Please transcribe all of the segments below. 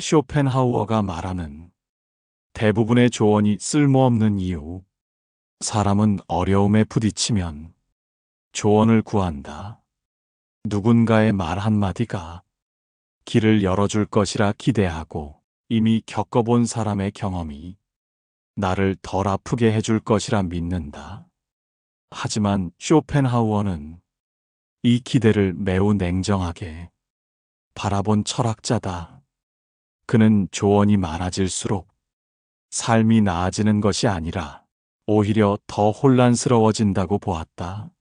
쇼펜하우어가 말하는 대부분의 조언이 쓸모없는 이유. 사람은 어려움에 부딪히면 조언을 구한다. 누군가의 말 한마디가 길을 열어줄 것이라 기대하고 이미 겪어본 사람의 경험이 나를 덜 아프게 해줄 것이라 믿는다. 하지만 쇼펜하우어는 이 기대를 매우 냉정하게 바라본 철학자다. 그는 조언이 많아질수록 삶이 나아지는 것이 아니라 오히려 더 혼란스러워진다고 보았다.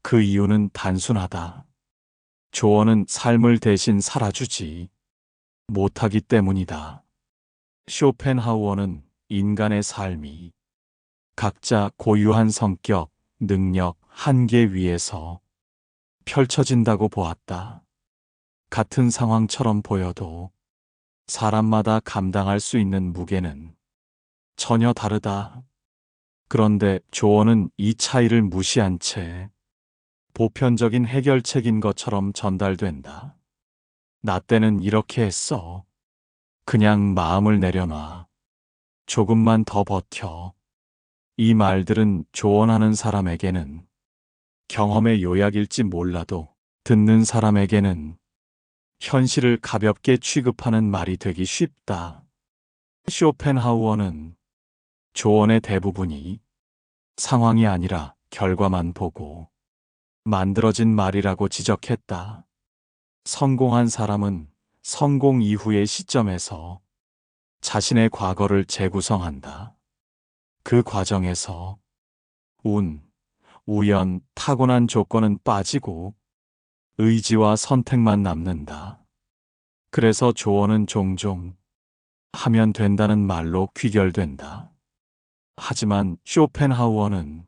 그 이유는 단순하다. 조언은 삶을 대신 살아주지 못하기 때문이다. 쇼펜하우어는 인간의 삶이 각자 고유한 성격, 능력, 한계 위에서 펼쳐진다고 보았다. 같은 상황처럼 보여도 사람마다 감당할 수 있는 무게는 전혀 다르다. 그런데 조언은 이 차이를 무시한 채 보편적인 해결책인 것처럼 전달된다. 나 때는 이렇게 했어. 그냥 마음을 내려놔. 조금만 더 버텨. 이 말들은 조언하는 사람에게는 경험의 요약일지 몰라도 듣는 사람에게는 현실을 가볍게 취급하는 말이 되기 쉽다. 쇼펜하우어는 조언의 대부분이 상황이 아니라 결과만 보고 만들어진 말이라고 지적했다. 성공한 사람은 성공 이후의 시점에서 자신의 과거를 재구성한다. 그 과정에서 운, 우연, 타고난 조건은 빠지고 의지와 선택만 남는다. 그래서 조언은 종종 하면 된다는 말로 귀결된다. 하지만 쇼펜하우어는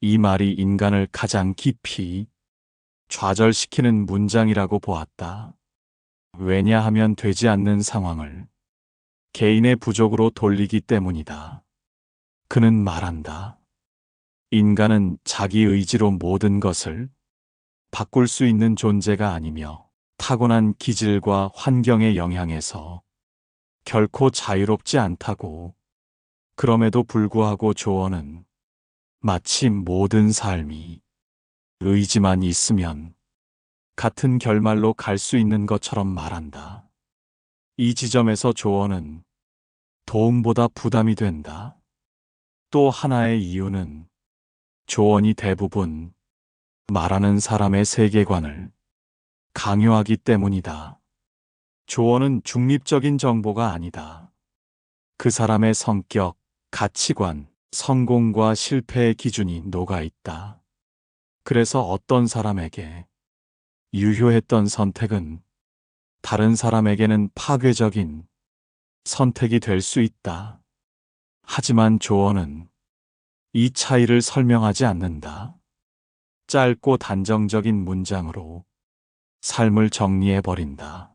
이 말이 인간을 가장 깊이 좌절시키는 문장이라고 보았다. 왜냐하면 되지 않는 상황을 개인의 부족으로 돌리기 때문이다. 그는 말한다. 인간은 자기 의지로 모든 것을 바꿀 수 있는 존재가 아니며 타고난 기질과 환경의 영향에서 결코 자유롭지 않다고 그럼에도 불구하고 조언은 마치 모든 삶이 의지만 있으면 같은 결말로 갈 수 있는 것처럼 말한다. 이 지점에서 조언은 도움보다 부담이 된다. 또 하나의 이유는 조언이 대부분 말하는 사람의 세계관을 강요하기 때문이다. 조언은 중립적인 정보가 아니다. 그 사람의 성격, 가치관, 성공과 실패의 기준이 녹아 있다. 그래서 어떤 사람에게 유효했던 선택은 다른 사람에게는 파괴적인 선택이 될 수 있다. 하지만 조언은 이 차이를 설명하지 않는다. 짧고 단정적인 문장으로 삶을 정리해버린다.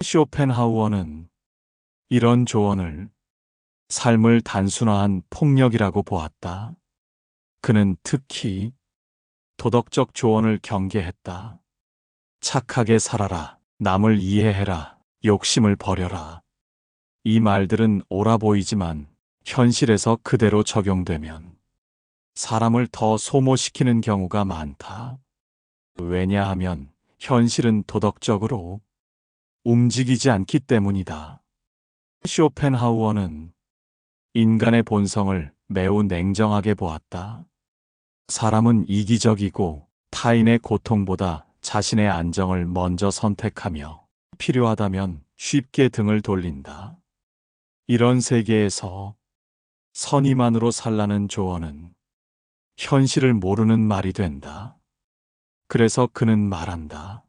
쇼펜하우어는 이런 조언을 삶을 단순화한 폭력이라고 보았다. 그는 특히 도덕적 조언을 경계했다. 착하게 살아라. 남을 이해해라. 욕심을 버려라. 이 말들은 옳아 보이지만 현실에서 그대로 적용되면 사람을 더 소모시키는 경우가 많다. 왜냐하면 현실은 도덕적으로 움직이지 않기 때문이다. 쇼펜하우어는 인간의 본성을 매우 냉정하게 보았다. 사람은 이기적이고 타인의 고통보다 자신의 안정을 먼저 선택하며 필요하다면 쉽게 등을 돌린다. 이런 세계에서 선의만으로 살라는 조언은 현실을 모르는 말이 된다. 그래서 그는 말한다.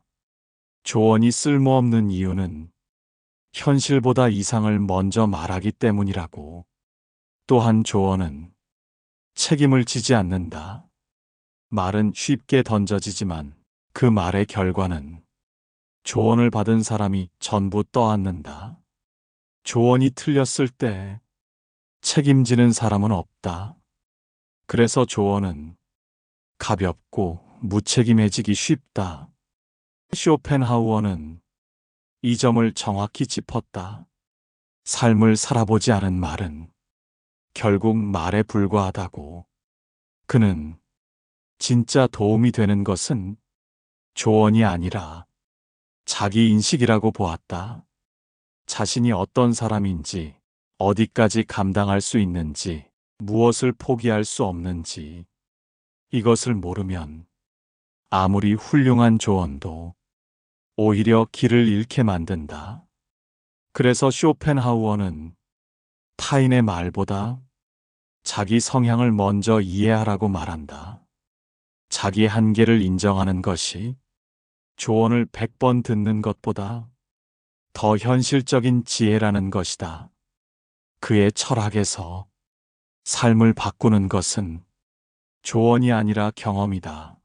조언이 쓸모없는 이유는 현실보다 이상을 먼저 말하기 때문이라고. 또한 조언은 책임을 지지 않는다. 말은 쉽게 던져지지만 그 말의 결과는 조언을 받은 사람이 전부 떠안는다. 조언이 틀렸을 때 책임지는 사람은 없다. 그래서 조언은 가볍고 무책임해지기 쉽다. 쇼펜하우어는 이 점을 정확히 짚었다. 삶을 살아보지 않은 말은 결국 말에 불과하다고. 그는 진짜 도움이 되는 것은 조언이 아니라 자기 인식이라고 보았다. 자신이 어떤 사람인지, 어디까지 감당할 수 있는지, 무엇을 포기할 수 없는지, 이것을 모르면 아무리 훌륭한 조언도 오히려 길을 잃게 만든다. 그래서 쇼펜하우어는 타인의 말보다 자기 성향을 먼저 이해하라고 말한다. 자기 한계를 인정하는 것이 조언을 100번 듣는 것보다 더 현실적인 지혜라는 것이다. 그의 철학에서 삶을 바꾸는 것은 조언이 아니라 경험이다.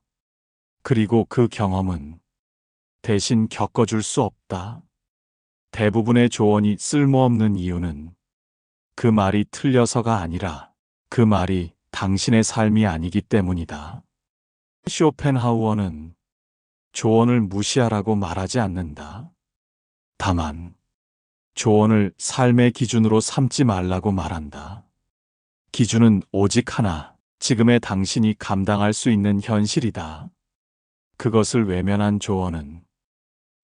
그리고 그 경험은 대신 겪어줄 수 없다. 대부분의 조언이 쓸모없는 이유는 그 말이 틀려서가 아니라 그 말이 당신의 삶이 아니기 때문이다. 쇼펜하우어는 조언을 무시하라고 말하지 않는다. 다만, 조언을 삶의 기준으로 삼지 말라고 말한다. 기준은 오직 하나, 지금의 당신이 감당할 수 있는 현실이다. 그것을 외면한 조언은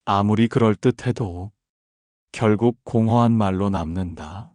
아무리 그럴듯해도 결국 공허한 말로 남는다.